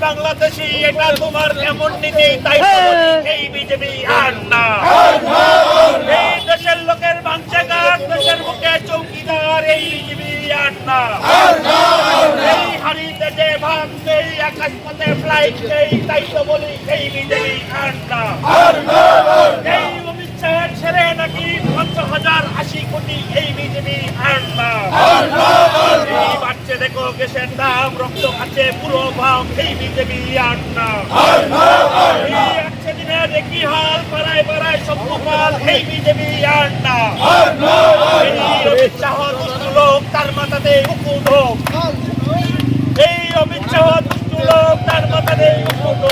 বাংলাদেশি এটা তোমার এমন নীতি তাই এই বিজেপি আর না। এই দেশের লোকের গাছ দেশের মুখে চৌকিদার এই বিজেপি আর না। এই হারিতে যে ভাগ নেই আকাশ পথে ফ্লাইট নেই তাই তো বলি এই বিজেপি আর না এই অমিত শাহের ছেড়ে নাকি পঞ্চ হাজার আশি কোটি এই বিজেপি আর না এই বাড়ছে দেখো দাম রক্ত খাচ্ছে পুরো ভাব এই বিজেপি আর না। দেখি হাল পাড়ায় পাড়ায় শম্ভু পাল এই বিজেপি আর না। অমিত শাহ দুষ্টু লোক তার মাথাতে উকুন হোক। এই অমিত শাহ দুষ্টু লোক তার মাথাতে হোক।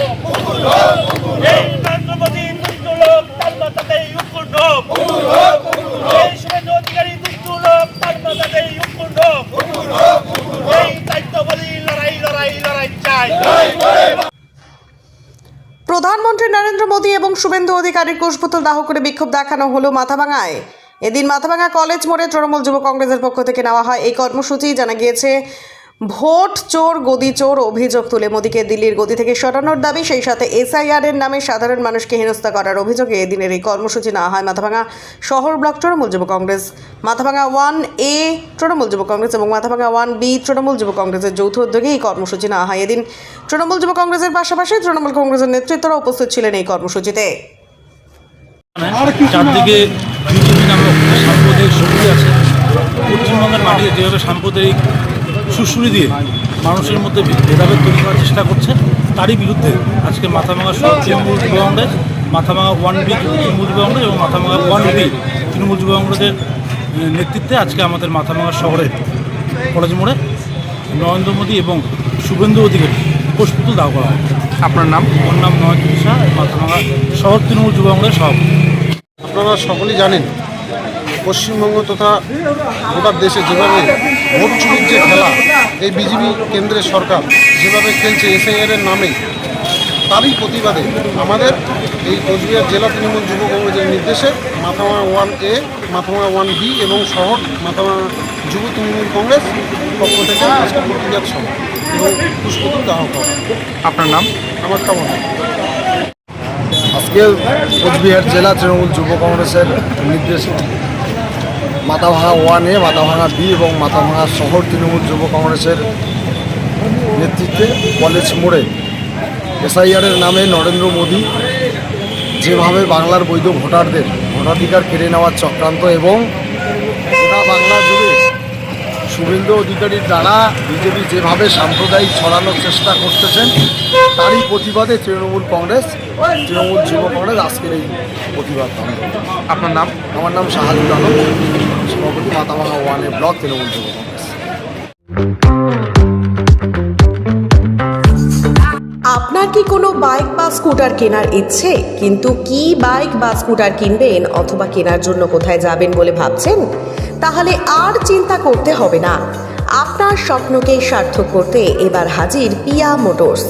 নরেন্দ্র মোদী এবং শুভেন্দু অধিকারীর কুশপুতল দাহ করে বিক্ষোভ দেখানো হলো মাথাভাঙায়। এদিন মাথাভাঙা কলেজ মোড়ে তৃণমূল যুব কংগ্রেসের পক্ষ থেকে নেওয়া হয় এই কর্মসূচি। জানা গিয়েছে ভোট চোর গদি চোর অভিযোগ তুলে মোদীকে দিল্লির গদি থেকে সরানোর দাবি। সেই সাথে এসআইআর এর নামে সাধারণ মানুষকে হেনস্থা করার অভিযোগে এদিনের এই কর্মসূচি নেওয়া হয় মাথাভাঙা শহর ব্লক তৃণমূল যুব কংগ্রেস। মাথাভাঙা ওয়ান এ তৃণমূল যুব কংগ্রেস এবং মাথাভাঙা ওয়ান বি তৃণমূল যুব কংগ্রেসের যৌথ উদ্যোগে এই কর্মসূচি নেওয়া হয় এদিন। তৃণমূল যুব কংগ্রেসের পাশাপাশি তৃণমূল কংগ্রেসের নেতৃত্বরা উপস্থিত ছিলেন এই কর্মসূচিতে। চারদিকে সাম্প্রদায়িক শক্তি আছে। পশ্চিমবঙ্গের মাটিতে যেভাবে সাম্প্রদায়িক সুশ্রুতি দিয়ে মানুষের মধ্যে ভেদাভেদ তৈরি করার চেষ্টা করছে তারই বিরুদ্ধে আজকে মাথাভাঙা শহর তৃণমূল যুব কংগ্রেস মাথাভাঙা ওয়ান বি তৃণমূল যুব কংগ্রেস এবং মাথাভাঙা ওয়ান বি তৃণমূল যুব কংগ্রেসের নেতৃত্বে আজকে আমাদের মাথাভাঙা শহরে কলেজ মোড়ে নরেন্দ্র মোদী এবং শুভেন্দু অধিকারী পুষ্পুতুল দাহ করা হয়। আপনার নাম? ওর নাম নয় শাহ মাথাভাঙা শহর তৃণমূল যুব কংগ্রেস সভাপতি। আপনারা সকলেই জানেন পশ্চিমবঙ্গ তথা গোটা দেশে যেভাবে ভোট চুরির যে খেলা এই বিজেপি কেন্দ্রের সরকার যেভাবে খেলছে এসআইআর এর নামে তারই প্রতিবাদে আমাদের এই কোচবিহার জেলা তৃণমূল যুব কংগ্রেসের নির্দেশে মাথামা ওয়ান এ মাথামা ওয়ান বি এবং শহর মাথামা যুব তৃণমূল কংগ্রেস পক্ষ থেকে আজকে প্রতিবাদ সভা এবং পুষ্পতুল দাহ করা আপনার নাম? আমার কেমন। আজকে কোচবিহার জেলা তৃণমূল যুব কংগ্রেসের নির্দেশে Mathabhanga one A, Mathabhanga B এবং মাথাভাঙা শহর তৃণমূল যুব কংগ্রেসের নেতৃত্বে কলেজ মোড়ে এসআইআরের নামে নরেন্দ্র মোদী যেভাবে বাংলার বৈধ ভোটারদের ভোটাধিকার কেড়ে নেওয়ার চক্রান্ত এবং গোটা বাংলা জুড়ে শুভেন্দু অধিকারীর দ্বারা বিজেপি যেভাবে সাম্প্রদায়িক ছড়ানোর চেষ্টা করতেছেন তারই প্রতিবাদে তৃণমূল কংগ্রেস তৃণমূল যুব কংগ্রেস আজকের এই প্রতিবাদ আপনার নাম? আমার নাম শাহাদুল আলম সভাপতি মাতামাহা ওয়ানে ব্লক তৃণমূল যুব কংগ্রেস। আপনার কি কোনো বাইক বা স্কুটার কেনার ইচ্ছে? কিন্তু কি বাইক বা স্কুটার কিনবেন অথবা কেনার জন্য কোথায় যাবেন বলে ভাবছেন? তাহলে আর চিন্তা করতে হবে না। আপনার স্বপ্নকে সার্থক করতে এবার হাজির পিয়া মোটরস।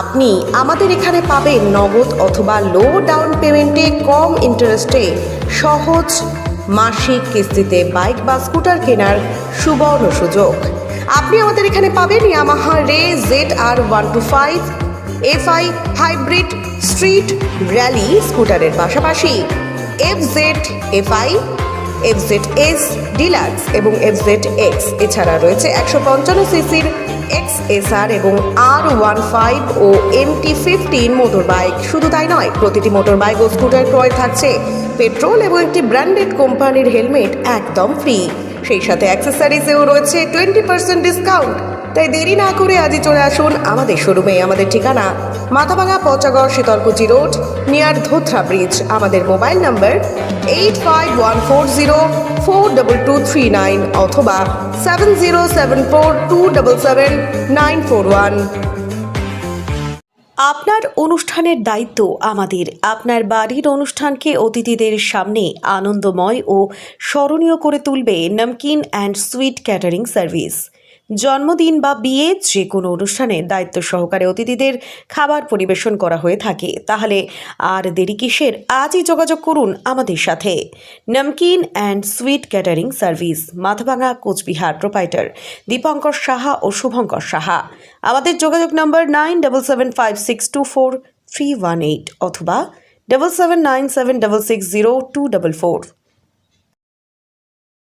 আপনি আমাদের এখানে পাবেন নগদ অথবা লো ডাউন পেমেন্টে কম ইন্টারেস্টে সহজ মাসিক কিস্তিতে বাইক বা স্কুটার কেনার সুবর্ণ সুযোগ। আপনি আমাদের এখানে পাবেন Yamaha Ray, Z R one two five, FI hybrid street rally স্কুটারের পাশাপাশি। F Z, FI F Z S deluxe এবং এফ জেড এক্স এছাড়া রয়েছে একশো পঞ্চান্ন সিসির এক্স এস আর এবং আর ওয়ান ফাইভ ও M T fifteen motor bike শুধু তাই নয়, প্রতিটি মোটর বাইক ও স্কুটার ক্রয় থাকছে। পেট্রোল এবং একটি ব্র্যান্ডেড কোম্পানির হেলমেট একদম ফ্রি সেই সাথে অ্যাক্সেসারিজেও রয়েছে টোয়েন্টি পার্সেন্ট ডিসকাউন্ট তাই দেরি না করে আজই চলে আসুন আমাদের শোরুমে। আমাদের ঠিকানা Mathabhanga Pachagarh Sitalkuchi road, near Dhotra bridge. আমাদের mobile number eight five one four zero four double two three nine অথবা seven zero seven four two double seven nine four one. আপনার অনুষ্ঠানের দায়িত্ব আমাদের। আপনার বাড়ির অনুষ্ঠানকে অতিথিদের সামনে আনন্দময় ও স্মরণীয় করে তুলবে namkeen and sweet catering service. জন্মদিন বা বিয়ে যে কোনো অনুষ্ঠানে দায়িত্ব সহকারে অতিথিদের খাবার পরিবেশন করা হয়ে থাকে। তাহলে আর দেরি কিসের? আজই যোগাযোগ করুন আমাদের সাথে। Namkeen and sweet catering service Mathabhanga Coochbehar, proprietor, Dipankar Saha ও শুভঙ্কর সাহা। আমাদের যোগাযোগ number nine double seven five six two four three one eight অথবা double seven nine seven double six zero two double four.